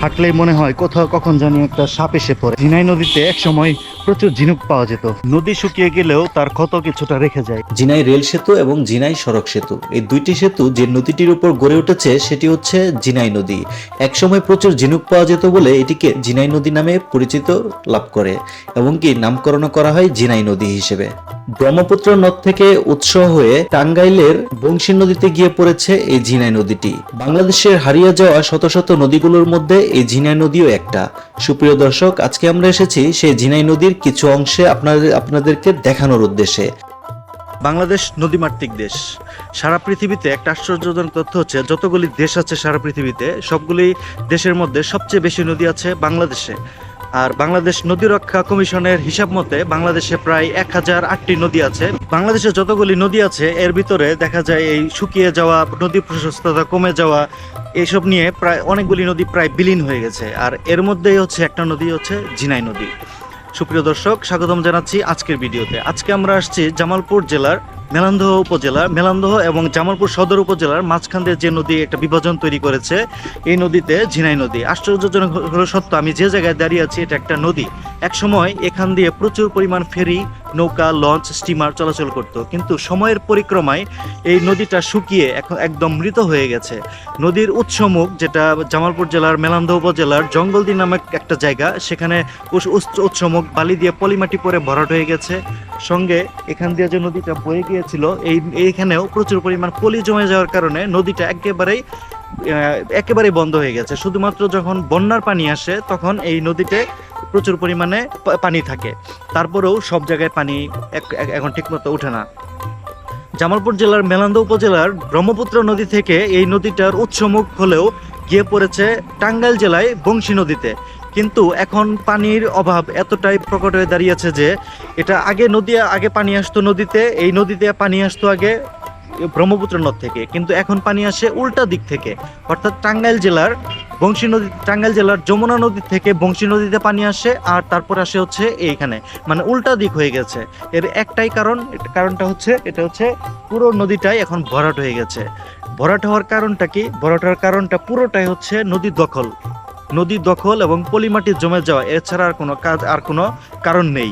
হাঁটলেই মনে হয় কোথাও কখন জানি একটা সাপ এসে পড়ে। ঝিনাই নদীতে এক সময় প্রচুর ঝিনুক পাওয়া যেত। নদী শুকিয়ে গেলেও তার ক্ষত কিছুটা রেখে যায়। জিনাই রেল সেতু এবং জিনাই সড়ক সেতু। এই দুইটি সেতু যে নদীটির উপর গড়ে উঠেছে, সেটি হচ্ছে জিনাই নদী। একসময় প্রচুর ঝিনুক পাওয়া যেত বলে এটিকে জিনাই নদী নামে পরিচিত লাভ করে, এবং কি নামকরণ করা হয় জিনাই নদী হিসেবে। ব্রহ্মপুত্র নদ থেকে উৎস হয়ে টাঙ্গাইলের বংশী নদীতে গিয়ে পড়েছে এই ঝিনাই নদীটি। বাংলাদেশের হারিয়ে যাওয়া শত শত নদীগুলোর মধ্যে এই ঝিনাই নদীও একটা। সুপ্রিয় দর্শক, আজকে আমরা এসেছি সেই ঝিনাই নদীর কিছু অংশে আপনাদের আপনাদেরকে দেখানোর উদ্দেশ্যে। বাংলাদেশ নদীমাতৃক দেশ। সারা পৃথিবীতে একটা আশ্চর্যজনক তথ্য হচ্ছে, যতগুলি দেশ আছে সারা পৃথিবীতে, সবগুলি দেশের মধ্যে সবচেয়ে বেশি নদী আছে বাংলাদেশে। আর বাংলাদেশ নদী রক্ষা কমিশনের হিসাব মতে, বাংলাদেশে প্রায় এক হাজার আটটি নদী আছে। বাংলাদেশে যতগুলি নদী আছে, এর ভিতরে দেখা যায় এই শুকিয়ে যাওয়া, নদী প্রশস্ততা কমে যাওয়া এইসব নিয়ে প্রায় অনেকগুলি নদী প্রায় বিলীন হয়ে গেছে। আর এর মধ্যেই হচ্ছে একটা নদী হচ্ছে ঝিনাই নদী। সুপ্রিয় দর্শক স্বাগতম জানাচ্ছি আজকের ভিডিওতে। আজকে আমরা আসছি জামালপুর জেলার মেলান্দহ উপজেলা, মেলান্দহ এবং জামালপুর সদর উপজেলার মাঝখান দিয়ে যে নদী একটা বিভাজন তৈরি করেছে, এই নদীতে ঝিনাই নদী। আশ্চর্যজনক হলো সত্য, আমি যে জায়গায় দাঁড়িয়ে আছি এটা একটা নদী। এক সময় এখান দিয়ে প্রচুর পরিমাণ ফেরি, নৌকা, লঞ্চ, স্টিমার চলাচল করত। কিন্তু সময়ের পরিক্রমায় এই নদীটা শুকিয়ে এখন একদম মৃত হয়ে গেছে। নদীর উৎসমুখ, যেটা জামালপুর জেলার মেলান্দহ উপজেলার জঙ্গলদি নামক একটা জায়গা, সেখানে উৎসমুখ বালি দিয়ে পলিমাটি পরে ভরাট হয়ে গেছে। সঙ্গে এখান দিয়ে যে নদীটা বয়ে গিয়েছিল, এই, এইখানেও প্রচুর পরিমাণ পলি জমে যাওয়ার কারণে নদীটা একেবারেই একেবারেই বন্ধ হয়ে গেছে। শুধুমাত্র যখন বন্যার পানি আসে, তখন এই নদীতে প্রচুর পরিমাণে পানি থাকে। তারপরেও সব জায়গায় পানি এখন ঠিকমতো ওঠে না। জামালপুর জেলার মেলান্দা উপজেলার ব্রহ্মপুত্র নদী থেকে এই নদীটার উৎসমুখ হলেও গিয়ে পড়েছে টাঙ্গাইল জেলায় বংশী নদীতে। কিন্তু এখন পানির অভাব এতটাই প্রকট হয়ে দাঁড়িয়েছে যে এটা আগে নদী, আগে পানি আসতো নদীতে, এই নদীতে পানি আসতো আগে ব্রহ্মপুত্র নদ থেকে। কিন্তু এখন পানি আসে উল্টা দিক থেকে। অর্থাৎ টাঙ্গাইল জেলার বংশী নদী, টাঙ্গাইল জেলার যমুনা নদী থেকে বংশী নদীতে পানি আসে আর তারপর আসে হচ্ছে এইখানে। মানে উল্টা দিক হয়ে গেছে। এর একটাই কারণ কারণটা হচ্ছে, এটা হচ্ছে পুরো নদীটাই এখন ভরাট হয়ে গেছে। ভরাট হওয়ার কারণটা কি? ভরাট হওয়ার কারণটা পুরোটাই হচ্ছে নদী দখল। নদী দখল এবং পলিমাটি জমে যাওয়া, এছাড়া আর কোনো কাজ, আর কোনো কারণ নেই।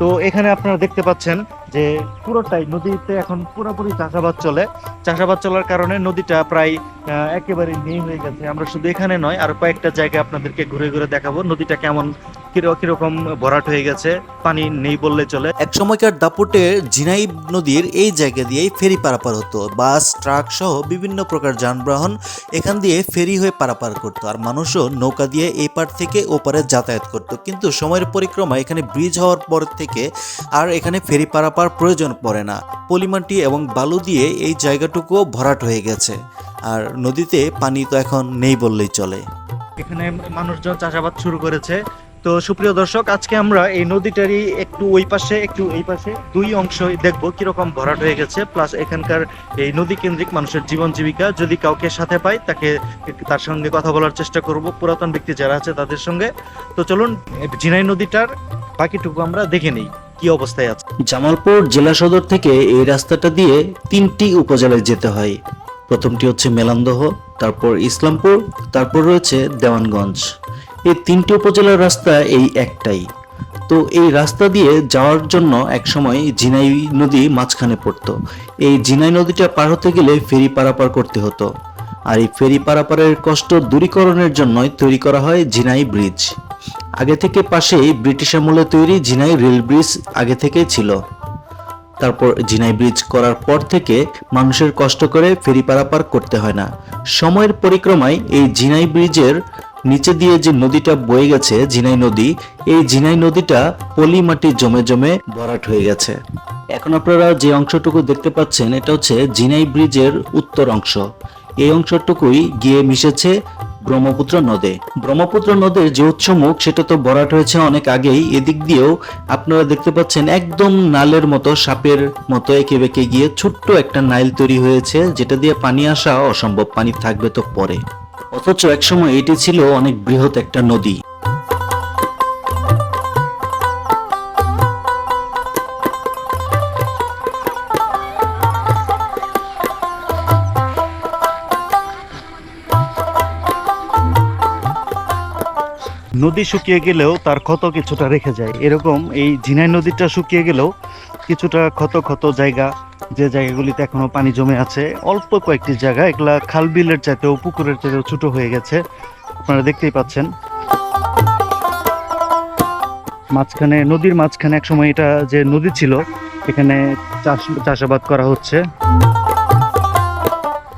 তো এখানে আপনারা দেখতে পাচ্ছেন যে পুরোটাই নদীতে এখন পুরোপুরি চাষাবাদ চলে। চাষাবাদ চলার কারণে নদীটা প্রায় একেবারে নেই হয়ে গেছে। আমরা শুধু এখানে নয়, আর কয়েকটা জায়গায় আপনাদেরকে ঘুরে ঘুরে দেখাবো নদীটা কেমন কীরকম ভরাট হয়ে গেছে পানি নেই বললে চলে। এক সময়কার দাপুটের জিনাই নদীর এই জায়গা দিয়েই ফেরি পারাপার হতো। বাস ট্রাক সহ বিভিন্ন প্রকার যানবাহন এখান দিয়ে ফেরি হয়ে পারাপার করতো আর মানুষও নৌকা দিয়ে এই পার থেকে ওপারে যাতায়াত করত। কিন্তু সময়ের পরিক্রমা এখানে ব্রিজ হওয়ার পর থেকে আর এখানে ফেরি পারাপার প্রয়োজন পড়ে না। পলিমাটি এবং বালু দিয়ে এই জায়গাটুকুও ভরাট হয়ে গেছে। আর নদীতে পানি তো এখন নেই বললেই চলে। এখানে মানুষজন চাষাবাদ শুরু করেছে। তো সুপ্রিয় দর্শক, আজকে আমরা এই নদীটারই একটু ওই পাশে, একটু এই পাশে দুই অংশ দেখব কীরকম ভরাট হয়ে গেছে। প্লাস এখানকার এই নদী কেন্দ্রিক মানুষের জীবন জীবিকা যদি কাউকে সাথে পাই তাকে তার সঙ্গে কথা বলার চেষ্টা করব। পুরাতন ব্যক্তি যারা আছে তাদের সঙ্গে। তো চলুন জিনাই নদীটার বাকিটুকু আমরা দেখে নিই, কি অবস্থায় আছে। জামালপুর জেলা সদর থেকে এই রাস্তাটা দিয়ে তিনটি উপজেলায় যেতে হয়। প্রথমটি হচ্ছে মেলান্দহ, তারপর ইসলামপুর, তারপর রয়েছে দেওয়ানগঞ্জ। এই তিনটি উপজেলার রাস্তা এই একটাই। তো এই রাস্তা দিয়ে যাওয়ার জন্য একসময় জিনাই নদী মাঝখানে পড়তো। এই জিনাই নদীটা পার হতে গেলে ফেরি পারাপার করতে হতো। আর এই ফেরি পারাপারের কষ্ট দূরীকরণের জন্যই তৈরি করা হয় জিনাই ব্রিজ। আগে থেকে পাশেই ব্রিটিশ আমলে তৈরি জিনাই রেল ব্রিজ আগে থেকেই ছিল। তারপর জিনাই ব্রিজ করার পর থেকে মানুষের কষ্ট করে ফেরি পারাপার করতে হয় না। সময়ের পরিক্রমায় এই জিনাই ব্রিজের নিচে দিয়ে যে নদীটা বয়ে গেছে জিনাই নদী, এই জিনাই নদীটা পলি মাটি জমে জমে ভরাট হয়ে গেছে। এখন আপনারা যে অংশটুকু দেখতে পাচ্ছেন, এটা হচ্ছে জিনাই ব্রিজের উত্তর অংশ। এই অংশটুকুই গিয়ে মিশেছে ব্রহ্মপুত্র নদে। ব্রহ্মপুত্র নদের যে উৎসমুখ, সেটা তো ভরাট হয়েছে অনেক আগেই। এদিক দিয়েও আপনারা দেখতে পাচ্ছেন একদম নালের মতো, সাপের মতো একে বেঁকে গিয়ে ছোট্ট একটা নাইল তৈরি হয়েছে, যেটা দিয়ে পানি আসা অসম্ভব। পানি থাকবে তো পরে। অথচ একসময় এটি ছিল অনেক বৃহৎ একটা নদী। নদী শুকিয়ে গেলেও তার ক্ষত কিছুটা রেখে যায়। এরকম এই ঝিনাই নদীটা শুকিয়ে গেলেও কিছুটা ক্ষত ক্ষত জায়গা, যে জায়গাগুলিতে এখনও পানি জমে আছে, অল্প কয়েকটি জায়গা, এগুলা খাল বিলের চাইতেও পুকুরের চাইতেও ছোট হয়ে গেছে। আপনারা দেখতেই পাচ্ছেন। মাঝখানে, নদীর মাঝখানে এক সময় এটা যে নদী ছিল, এখানে চাষ, চাষাবাদ করা হচ্ছে।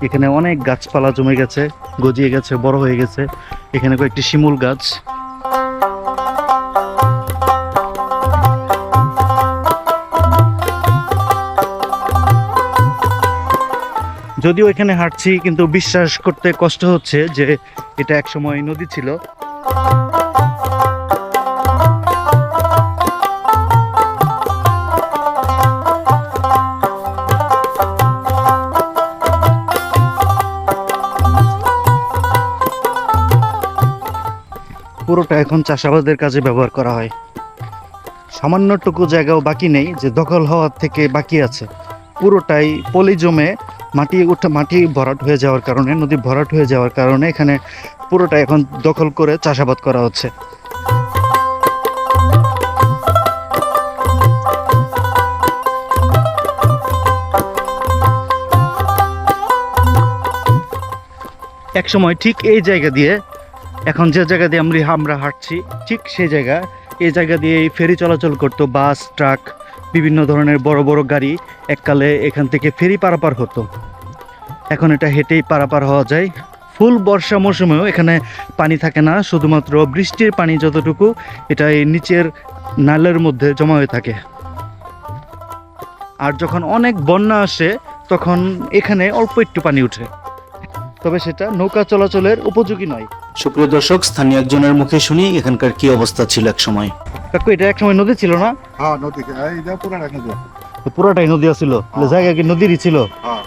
এখানে অনেক গাছপালা জমে গেছে, গজিয়ে গেছে, বড় হয়ে গেছে। এখানে কয়েকটি শিমুল গাছ। যদিও এখানে হাঁটছি, কিন্তু বিশ্বাস করতে কষ্ট হচ্ছে যে এটা একসময় নদী ছিল। পুরোটা এখন চাষাবাদের কাজে ব্যবহার করা হয়। সামান্যটুকু জায়গাও বাকি নেই, যে দখল হওয়ার থেকে বাকি আছে। পুরোটাই পলি জমে মাটি উঠে, মাটি ভরাট হয়ে যাওয়ার কারণে, নদী ভরাট হয়ে যাওয়ার কারণে এখানে পুরোটা এখন দখল করে চাষাবাদ করা হচ্ছে। এক সময় ঠিক এই জায়গা দিয়ে, এখন যে জায়গা দিয়ে আমরা আমরা হাঁটছি, ঠিক সেই জায়গা। এই জায়গা দিয়ে ফেরি চলাচল করতো, বাস, ট্রাক বিভিন্ন ধরনের বড় বড় গাড়ি এককালে এখান থেকে ফেরি পারাপার হতো। এখন এটা হেঁটেই পারাপার হওয়া যায়। ফুল বর্ষা মৌসুমেও এখানে পানি থাকে না, শুধুমাত্র বৃষ্টির পানি যতটুকু এটা এই নিচের নালের মধ্যে জমা হয়ে থাকে। আর যখন অনেক বন্যা আসে, তখন এখানে অল্প একটু পানি উঠে। তবে সেটা নৌকা চলাচলের উপযোগী নয়। সুপ্রিয় দর্শক, স্থানীয় একজনের মুখে শুনি এখানকার কি অবস্থা ছিল এক সময় কাকু এটা একসময় নদী ছিল না? হ্যাঁ নদী। এইটা পুরাটা নদী। পুরোটাই নদী ছিল তাহলে জায়গা কি নদীরই ছিল? হ্যাঁ।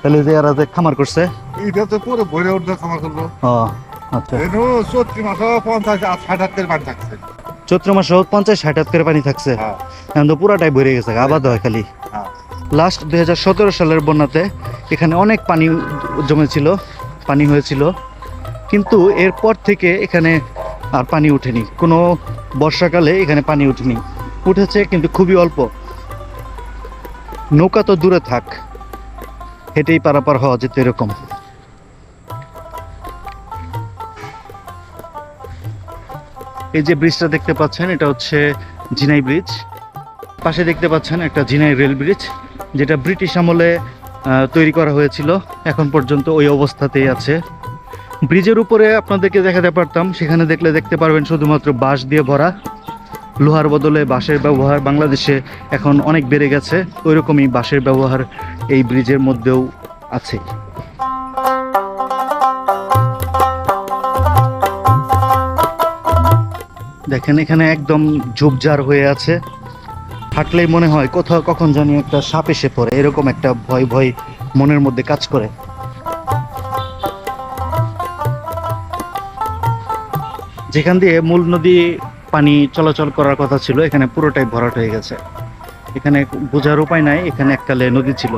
তাহলে যে এরা যে খামার করছে? এইটা তো পুরো ভরে উঠতে খামার করল। ও আচ্ছা। এনু চৈত্রি মাসে পঞ্চাশ ষাট হাতের পানি থাকছে। চৈত্র মাসে পঞ্চাশ ষাট হাত করে পানি থাকছে। হ্যাঁ। এখন তো পুরাটাই ভরে গেছে আবাদ হয় খালি। হ্যাঁ। লাস্ট দুই হাজার সতেরো সালের বন্যাতে এখানে অনেক পানি জমেছিল পানি হয়েছিল। কিন্তু এরপর থেকে এখানে আর পানি ওঠেনি। কোনো বর্ষাকালে এখানে পানি উঠেনি। উঠেছে কিন্তু খুবই অল্প। নৌকা তো দূরে থাক, হেঁটেই পারাপার হওয়া যেত এরকম। এই যে ব্রিজটা দেখতে পাচ্ছেন, এটা হচ্ছে জিনাই ব্রিজ। পাশে দেখতে পাচ্ছেন একটা জিনাই রেল ব্রিজ, যেটা ব্রিটিশ আমলে তৈরি করা হয়েছিল। এখন পর্যন্ত ওই অবস্থাতেই আছে। ব্রিজের উপরে আপনাদেরকে দেখাতে পারতাম। সেখানে দেখলে দেখতে পারবেন শুধুমাত্র বাঁশ দিয়ে ভরা। লোহার বদলে বাঁশের ব্যবহার বাংলাদেশে এখন অনেক বেড়ে গেছে। ওইরকমই বাঁশের ব্যবহার এই ব্রিজের মধ্যেও আছে। দেখেন, এখানে একদম ঝোপঝাড় হয়ে আছে। হাঁটলেই মনে হয় কোথাও কখন জানি একটা সাপ এসে পড়ে। এরকম একটা ভয় ভয় মনের মধ্যে কাজ করে। যেখান দিয়ে মূল নদী পানি চলাচল করার কথা ছিল, এখানে পুরোটাই ভরাট হয়ে গেছে। এখানে বোঝার উপায় নাই, এখানে এককালে নদী ছিল।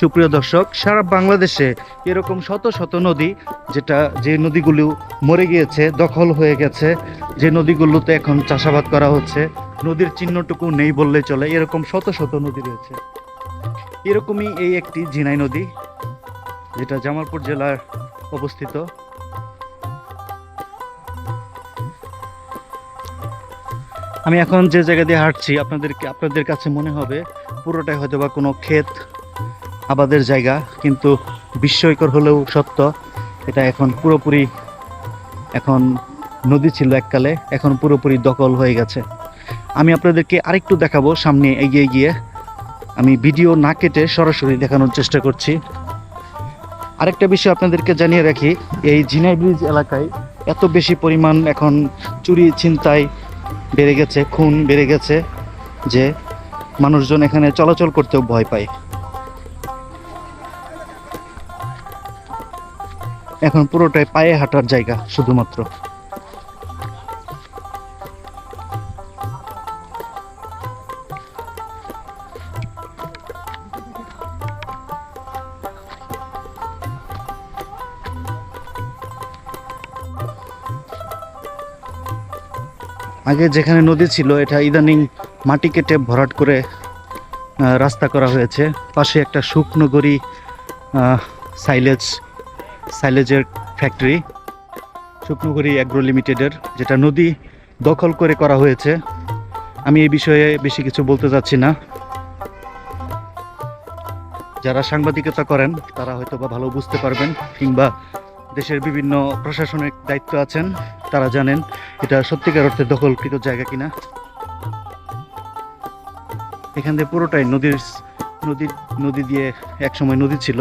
সুপ্রিয় দর্শক, সারা বাংলাদেশে এরকম শত শত নদী, যেটা যে নদীগুলো মরে গিয়েছে, দখল হয়ে গেছে, যে নদীগুলোতে এখন চাষাবাদ করা হচ্ছে, নদীর চিহ্নটুকু নেই বললে চলে, এরকম শত শত নদী রয়েছে। এরকমই এই একটি ঝিনাই নদী, যেটা জামালপুর জেলার অবস্থিত। আমি এখন যে জায়গা দিয়ে হাঁটছি, আপনাদেরকে আপনাদের কাছে মনে হবে, পুরোটাই হয়তো বা কোনো ক্ষেত, আবাদের জায়গা, কিন্তু বিস্ময়কর হলেও সত্য, এটা এখন পুরোপুরি এখন নদী ছিল এককালে, এখন পুরোপুরি দখল হয়ে গেছে। আমি আপনাদেরকে আরেকটু দেখাবো, সামনে এগিয়ে গিয়ে। আমি ভিডিও না কেটে সরাসরি দেখানোর চেষ্টা করছি। আরেকটা বিষয় আপনাদেরকে জানিয়ে রাখি, এই ঝিনাই ব্রিজ এলাকায় এত বেশি পরিমাণ এখন চুরি, ছিনতাই বেড়ে গেছে, খুন বেড়ে গেছে যে মানুষজন এখানে চলাচল করতেও ভয় পায়। এখন পুরোটাই পায়ে হাঁটার জায়গা শুধুমাত্র। আগে যেখানে নদী ছিল, এটা ইদানিং মাটি কেটে ভরাট করে রাস্তা করা হয়েছে। পাশে একটা শুকনো গড়ি সাইলেজ সাইলেজের ফ্যাক্টরি শুকনোগড়ি অ্যাগ্রো লিমিটেডের যেটা নদী দখল করে করা হয়েছে। আমি এই বিষয়ে বেশি কিছু বলতে চাচ্ছি না। যারা সাংবাদিকতা করেন, তারা হয়তো বা ভালো বুঝতে পারবেন, কিংবা দেশের বিভিন্ন প্রশাসনিক দায়িত্ব আছেন, তারা জানেন এটা সত্যিকার অর্থে দখলকৃত জায়গা কিনা। এখান থেকে পুরোটাই নদীর নদী নদী দিয়ে একসময় নদী ছিল।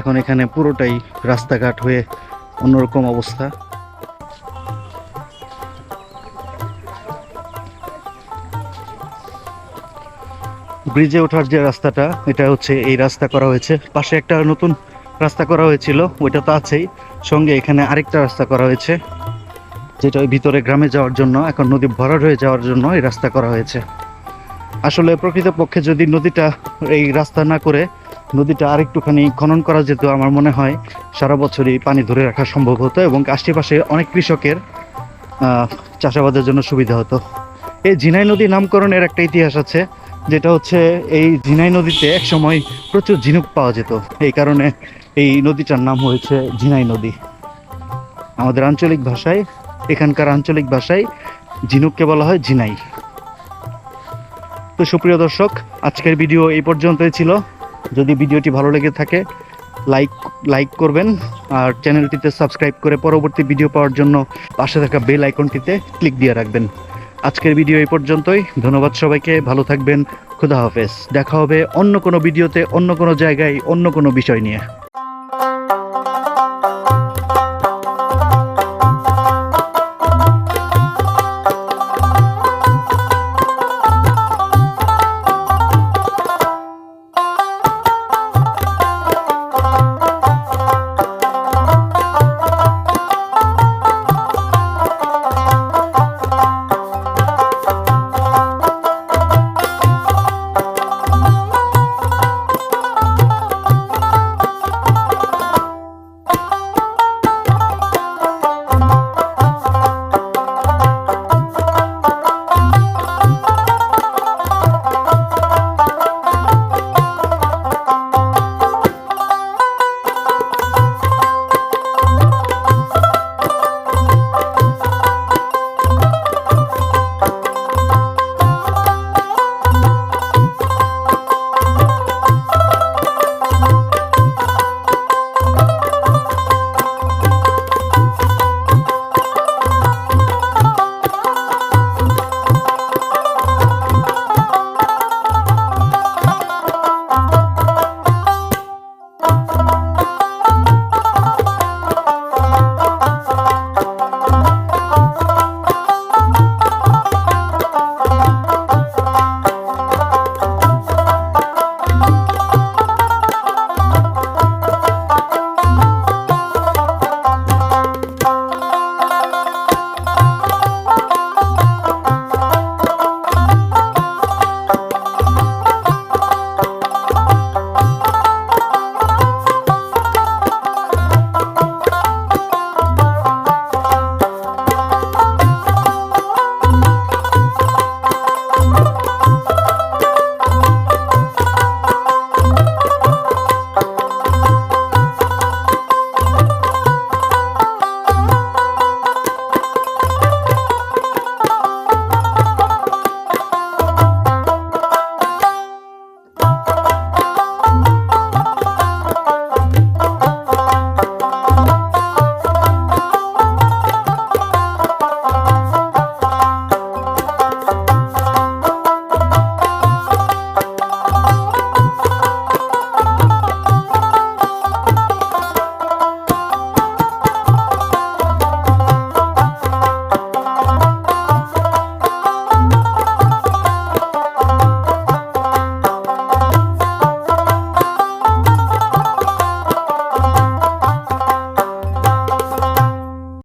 এখন এখানে পুরোটাই রাস্তাঘাট হয়ে অন্যরকম অবস্থা। ব্রিজে ওঠার যে রাস্তাটা, এটা হচ্ছে এই রাস্তা করা হয়েছে। পাশে একটা নতুন রাস্তা করা হয়েছিল, ওইটা তো আছেই। সঙ্গে এখানে আরেকটা রাস্তা করা হয়েছে, যেটা ওই ভিতরে গ্রামে যাওয়ার জন্য, এখন নদী ভরাট হয়ে যাওয়ার জন্য এই রাস্তা করা হয়েছে। আসলে প্রকৃতপক্ষে যদি নদীটা এই রাস্তা না করে, নদীটা আরেকটুখানি খনন করা যেত আমার মনে হয়, সারা বছরই পানি ধরে রাখা সম্ভব হতো এবং আশেপাশে অনেক কৃষকের চাষাবাদের জন্য সুবিধা হতো। এই ঝিনাই নদী নামকরণের একটা ইতিহাস আছে, যেটা হচ্ছে এই ঝিনাই নদীতে একসময় প্রচুর ঝিনুক পাওয়া যেত। এই কারণে এই নদীটার নাম হয়েছে ঝিনাই নদী। আমাদের আঞ্চলিক ভাষায়, এখানকার আঞ্চলিক ভাষায় ঝিনুককে বলা হয় ঝিনাই। তো সুপ্রিয় দর্শক, আজকের ভিডিও এই পর্যন্তই ছিল। যদি ভিডিওটি ভালো লেগে থাকে, লাইক লাইক করবেন আর চ্যানেলটিতে সাবস্ক্রাইব করে পরবর্তী ভিডিও পাওয়ার জন্য পাশে থাকা বেল আইকনটিতে ক্লিক দিয়ে রাখবেন। আজকের ভিডিও এই পর্যন্তই। ধন্যবাদ সবাইকে। ভালো থাকবেন। খুদা হাফেজ। দেখা হবে অন্য কোনো ভিডিওতে, অন্য কোনো জায়গায়, অন্য কোনো বিষয় নিয়ে।